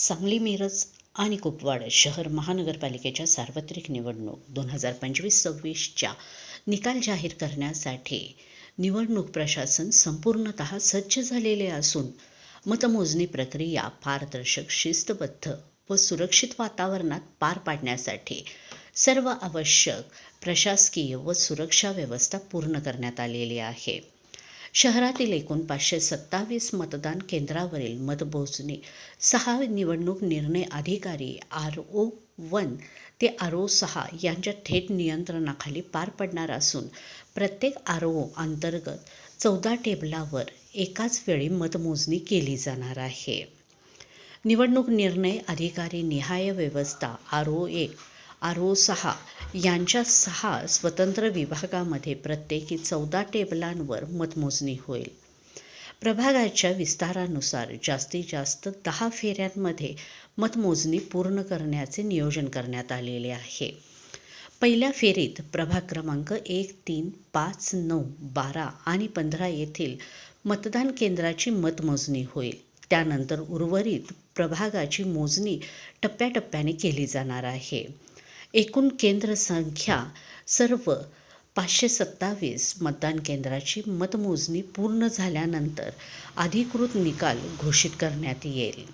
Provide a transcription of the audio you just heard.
सांगली मिरज आणि कुपवाड शहर महानगरपालिकेच्या सार्वत्रिक निवडणूक दोन हजार पंचवीस सव्वीसच्या निकाल जाहीर करण्यासाठी निवडणूक प्रशासन संपूर्णत सज्ज झालेले असून मतमोजणी प्रक्रिया पारदर्शक शिस्तबद्ध व सुरक्षित वातावरणात पार पाडण्यासाठी सर्व आवश्यक प्रशासकीय व सुरक्षा व्यवस्था पूर्ण करण्यात आलेली आहे. शहरातील एकूण पाचशे सत्तावीस मतदान केंद्रावरील मतमोजणी सहा निवडणूक निर्णय अधिकारी आर ओ वन ते आर ओ सहा यांच्या थेट नियंत्रणाखाली पार पडणार असून प्रत्येक आर ओ अंतर्गत चौदा टेबलावर एकाच वेळी मतमोजणी केली जाणार आहे. निवडणूक निर्णय अधिकारी निहाय व्यवस्था आर ओ एक आर ओ सहा यांच्या सहा स्वतंत्र विभागामध्ये प्रत्येकी चौदा टेबलांवर मतमोजणी होईल. प्रभागाच्या विस्तारानुसार जास्तीत जास्त दहा फेऱ्यांमध्ये मतमोजणी पूर्ण करण्याचे नियोजन करण्यात आलेले आहे. पहिल्या फेरीत प्रभाग क्रमांक एक तीन पाच नऊ बारा आणि पंधरा येथील मतदान केंद्राची मतमोजणी होईल. त्यानंतर उर्वरित प्रभागाची मोजणी टप्प्याटप्प्याने केली जाणार आहे. एकूण केंद्र संख्या सर्व पाचशे सत्तावीस मतदान केंद्राची मतमोजणी पूर्ण झाल्यानंतर अधिकृत निकाल घोषित करण्यात येईल.